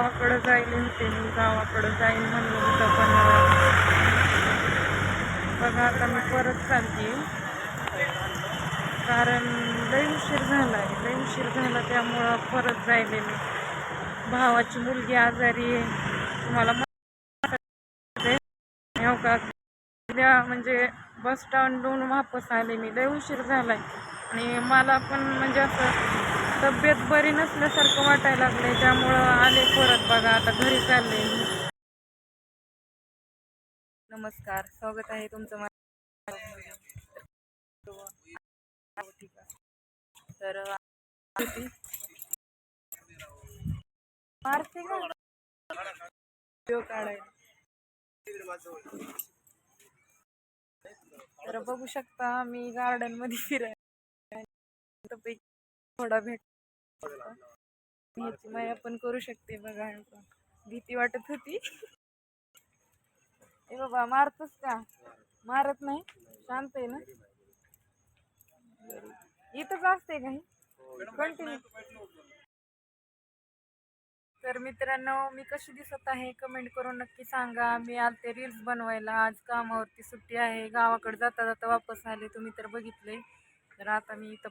गावाकडं जाईल होते मी गावाकडं जाईन म्हणलं होतं पण बघा आता मी परत चालते कारण लई उशीर झाला आहे लई उशीर झाला त्यामुळं परत जायले मी. भावाची मुलगी आजारी आहे. तुम्हाला हो का? उद्या म्हणजे बस स्टँडहून वापस आले मी. लय उशीर झाला आहे आणि मला पण म्हणजे असं तब्येत बरी नसल्यासारखं वाटायला लागलंय त्यामुळं आले परत बघा आता घरी चालले नमस्कार स्वागत आहे तुमचं तर मारते का? व्हिडिओ तर बघू शकता मी गार्डनमध्ये फिरायला थोडा भेट ह्याची माया पण करू शकते बघा भीती वाटत होती. ए बाबा मारतच का? मारत नाही? शांत आहे ना? इथंच असते काही कंटिन्यू तर मित्रांनो मी कशी दिसत आहे? कमेंट करून नक्की सांगा. मी आलते रील्स बनवायला आज कामावरती सुट्टी आहे. गावाकडे जाता जाता वापस आले. तुम्ही तर बघितले तर आता मी इथं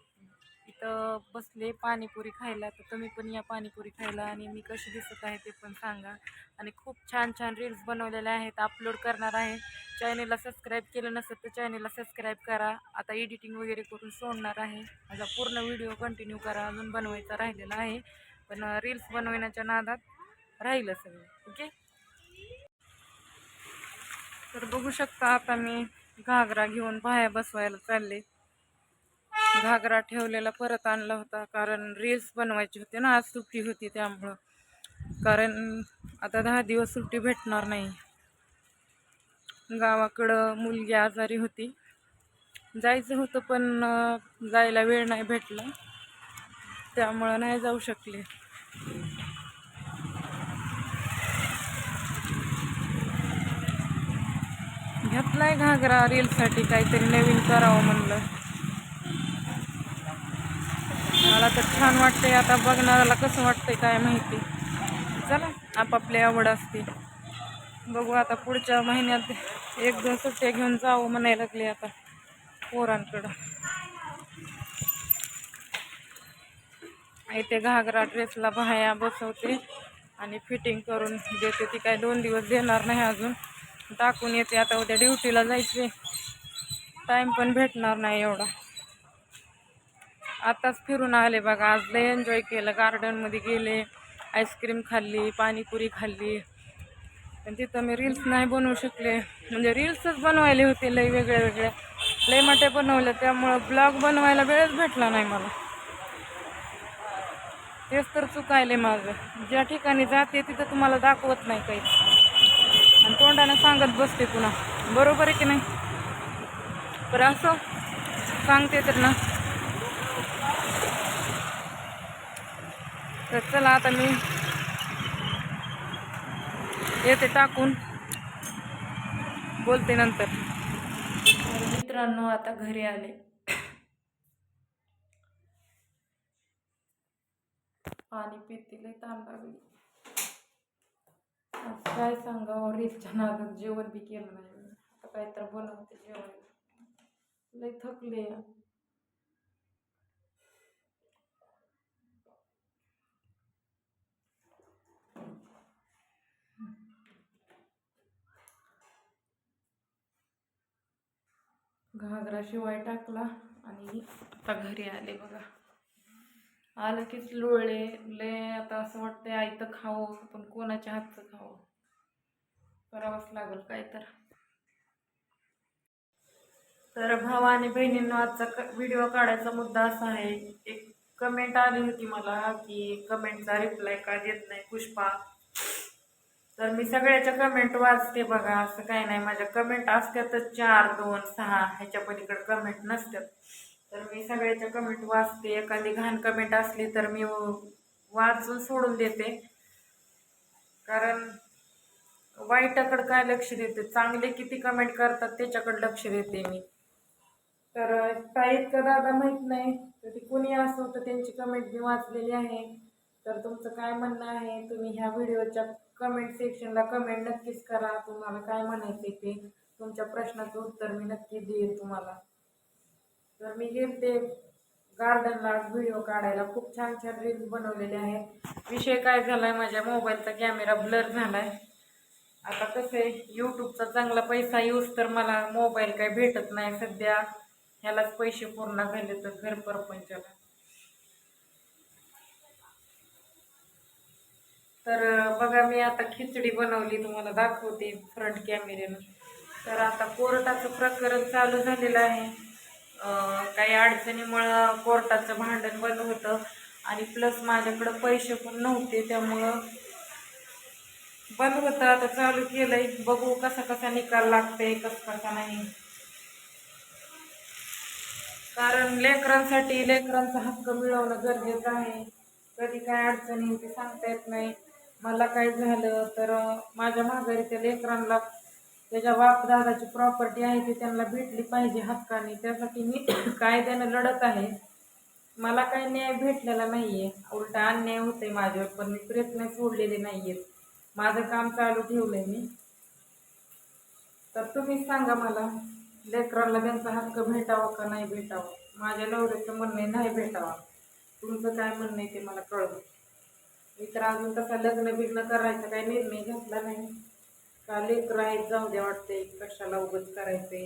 इथं बसले पाणीपुरी खायला तर तुम्ही पण या पाणीपुरी खायला आणि मी कशी दिसत आहे ते पण सांगा. आणि खूप छान छान रील्स बनवलेल्या आहेत अपलोड करणार आहे. चॅनेलला सबस्क्राईब केलं नसेल तर चॅनेलला सबस्क्राईब करा. आता एडिटिंग वगैरे करून सोडणार आहे. माझा पूर्ण व्हिडिओ कंटिन्यू करा. अजून बनवायचा राहिलेला आहे. पण रील्स बनवण्याच्या नादात राहिलं सगळं. ओके तर बघू शकता आता मी घागरा घेऊन बाहेर बसवायला चालले. घागरा ठेवलेला परत आणला होता. कारण रील्स बनवायची होती ना आज सुट्टी होती त्यामुळं. कारण आता दहा दिवस सुट्टी भेटणार नाही. गावाकडं मुलगी आजारी होती. जायचं होतं पण जायला वेळ नाही भेटला. त्यामुळं नाही जाऊ शकले. घेतलाय घागरा रीलसाठी काहीतरी नवीन करावं म्हणलं. मला तर छान वाटतंय. आता बघणाऱ्याला कसं वाटतंय काय माहिती. चला आपापली आवड असते. बघू आता पुढच्या महिन्यात एक दोन सुट्ट्या घेऊन जावं म्हणायला लागले आता पोरांकडं. इथे घागरा ड्रेसला बाह्या बसवते आणि फिटिंग करून देते. ती काय दोन दिवस देणार नाही अजून. टाकून येते. आता उद्या ड्युटीला जायचे टाईम पण भेटणार नाही एवढा. आताच फिरून आले बघा. आज लय एन्जॉय केलं. गार्डनमध्ये गेले आईस्क्रीम खाल्ली पाणीपुरी खाल्ली. पण तिथं मी रील्स नाही बनवू शकले. म्हणजे रील्सच बनवायले होते लय वेगळ्या वेगळ्या लय मोठे बनवले. त्यामुळं ब्लॉग बनवायला वेळच भेटला नाही मला. तेच तर चुकायले माझं. ज्या ठिकाणी जाते तिथं तुम्हाला दाखवत नाही काही. आणि तोंडानं सांगत बसते पुन्हा. बरोबर आहे की नाही? बरं असं सांगते तर ना. तर चला आता मी येते टाकून. बोलते नंतर. मित्रांनो आता घरी आले. पाणी पिते लय ताण लागली. काय सांगावं रीतच्या नादात जेवण बी केलं नाही. आता काय तर बनवते जेवण लय थकले. घागरा शिवाय टाकला आणि आता घरी आले बघा. आलं कीच लोळले लय आता असं वाटतंय आयतं खावं पण कोणाच्या हातचं खावं? करावंच लागेल काय तर. तर भावा आणि बहिणींना आजचा व्हिडिओ काढायचा मुद्दा असा आहे. एक कमेंट आली होती मला की कमेंटचा रिप्लाय का देत नाही पुष्पा? तर मी सगळ्याच्या कमेंट वाचते बघा असं काही नाही. माझ्या कमेंट असतातच चार दोन सहा ह्याच्या पलीकडे कमेंट नसतात. तर मी सगळ्याच्या कमेंट वाचते. एखादी घाण कमेंट असली तर मी वाचून सोडून देते. कारण वाईटाकडे काय लक्ष देते? चांगले किती कमेंट करतात त्याच्याकडे लक्ष देते मी. तर काही इतकं दादा माहीत नाही. तर ती कुणी असो तर त्यांची कमेंट मी वाचलेली आहे. तर तुमचं काय म्हणणं आहे? तुम्ही ह्या व्हिडिओच्या कमेंट सेक्शनला कमेंट नक्कीच करा. तुम्हाला काय म्हणायचं ते? तुमच्या प्रश्नाचं उत्तर मी नक्की देईन तुम्हाला. तर मी गेलते गार्डनला व्हिडिओ काढायला. खूप छान छान रील्स बनवलेले आहेत. विषय काय झाला आहे माझ्या मोबाईलचा कॅमेरा ब्लर झाला आहे आता कसं आहे? यूट्यूबचा चांगला पैसा यूज तर मला मोबाईल काही भेटत नाही सध्या. ह्यालाच पैसे पूर्ण झाले तर घर परपंचाला. तर बघा मी आता खिचडी बनवली तुम्हाला दाखवते फ्रंट कॅमेऱ्यानं तर आता कोर्टाचं प्रकरण चालू झालेलं आहे. काही अडचणीमुळं कोर्टाचं भांडण बंद होतं आणि प्लस माझ्याकडं पैसे पण नव्हते त्यामुळं बंद होतं. आता चालू केलंय. बघू कसा कसा निकाल लागतंय कसा कसा नाही. कारण लेकरांसाठी लेकरांचा हक्क मिळवणं गरजेचं आहे. कधी काय अडचणी ते सांगता येत नाही. मला काय झालं तर माझ्या माघारी त्या लेकरांना त्याच्या बाप दादाची प्रॉपर्टी आहे ती त्यांना भेटली पाहिजे हक्काने. त्यासाठी मी कायद्यानं लढत आहे. मला काही न्याय भेटलेला नाही आहे उलटा अन्याय होत आहे माझ्यावर पण मी प्रयत्न सोडलेले नाही आहेत माझं काम चालू ठेवलंय मी. तर तुम्हीच सांगा मला लेकरांना त्यांचा हक्क भेटावा का नाही भेटावा? माझ्या नवऱ्याचं म्हणणं आहे नाही भेटावा. तुमचं काय म्हणणं आहे ते मला कळवं. तर अजून तसा लग्न बिग्न करायचा काही निर्णय घेतला नाही. का लेकरं आहेत जाऊ द्या वाटते कशाला उगत करायचे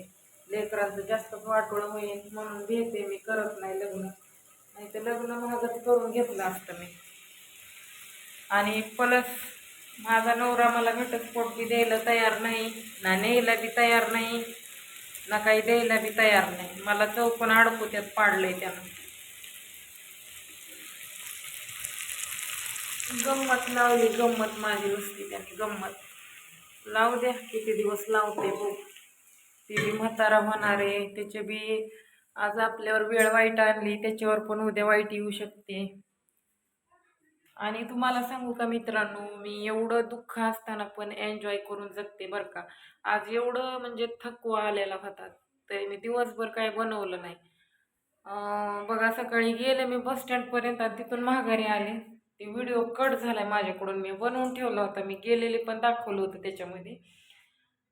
लेकरांचं जास्त वाटोळं होईल म्हणून घेते मी करत नाही लग्न. नाही तर लग्न महागच करून घेतलं असतं मी. आणि प्लस माझा नवरा मला घटस्फोट बी द्यायला तयार नाही ना न्यायला बी तयार नाही ना काही द्यायला बी तयार नाही. मला चौकोन पाडलं पाडलंय त्यानं. गंमत लावली गंमत माझी नुसती त्याने गंमत. लावू द्या किती दिवस लावते बघ. ती बी म्हातारा होणार आहे त्याचे बी आज आपल्यावर वेळ वाईट आणली त्याच्यावर पण उद्या वाईट येऊ शकते. आणि तुम्हाला सांगू का मित्रांनो मी एवढं दुःख असताना पण एन्जॉय करून जगते बरं का. आज एवढं म्हणजे थकवा आलेला होता तरी मी दिवसभर काय बनवलं नाही. बघा सकाळी गेले मी बस स्टँडपर्यंत आणि तिथून माघारी आले. ते व्हिडिओ कट झालाय माझ्याकडून. मी बनवून ठेवला होता. मी गेलेले पण दाखवलं होतं त्याच्यामध्ये.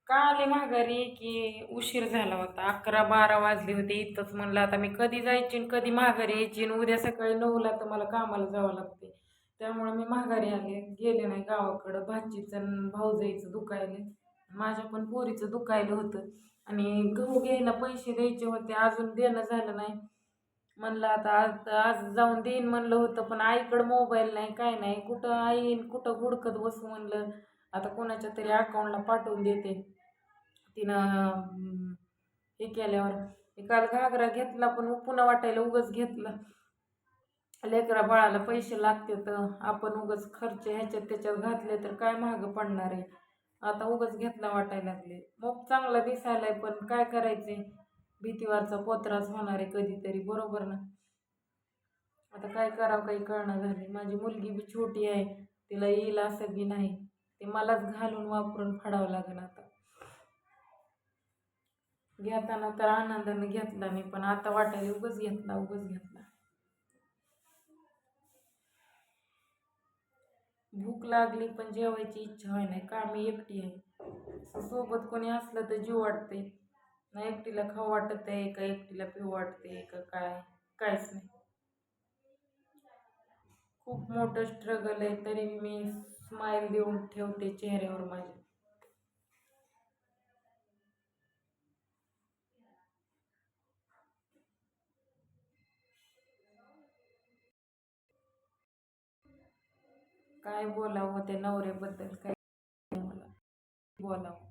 का आले माघारी की उशीर झाला होता. अकरा बारा वाजले होते इथंच म्हणलं आता मी कधी जायची आणि कधी माघारी यायची आणि उद्या सकाळी नऊला तर मला कामाला जावं लागते. त्यामुळे मी माघारी आले. गेले नाही गावाकडं. भाजीचं आणि भाऊजाईचं दुखायले. माझ्या पण पोरीचं दुखायलं होतं. आणि गहू घ्यायला पैसे द्यायचे होते. अजून देणं झालं नाही. म्हणलं आता आज आज जाऊन देईन म्हणलं होतं पण आईकडं मोबाईल नाही काय नाही. कुठं आईन कुठं हुडकत बसू म्हणलं. आता कोणाच्या तरी अकाउंटला पाठवून देते. तिनं हे केल्यावर. काल घागरा घेतला पण पुन्हा वाटायला उगच घेतलं. लेकरा बाळाला पैसे लागते तर आपण उगच खर्च ह्याच्यात त्याच्यात घातले तर काय महाग पडणार आहे? आता उगच घेतला वाटायला लागले. मग चांगला दिसायलाय पण काय करायचे भीतीवरचा पोत्राच होणार आहे कधीतरी बरोबर ना? आता काय करावं काही कळणार झाली माझी मुलगी बी छोटी आहे तिला येईल असं बी नाही. ते मलाच घालून वापरून फाडावं लागेल आता. घेताना तर आनंदाने घेतला मी पण आता वाटायला उगच घेतला उगच घेतला. भूक लागली पण जेवायची इच्छा व्हाय नाही का मी एकटी आहे? सोबत कोणी असलं तर जीव वाटते ना एकटीला खाऊ वाटत आहे का एकटीला पिऊ वाटते का काय? काहीच नाही. खूप मोठं स्ट्रगल आहे तरी मी स्माईल देऊन ठेवते चेहऱ्यावर माझ्या. काय बोलावं त्या नवऱ्याबद्दल? काय मला बोलावं?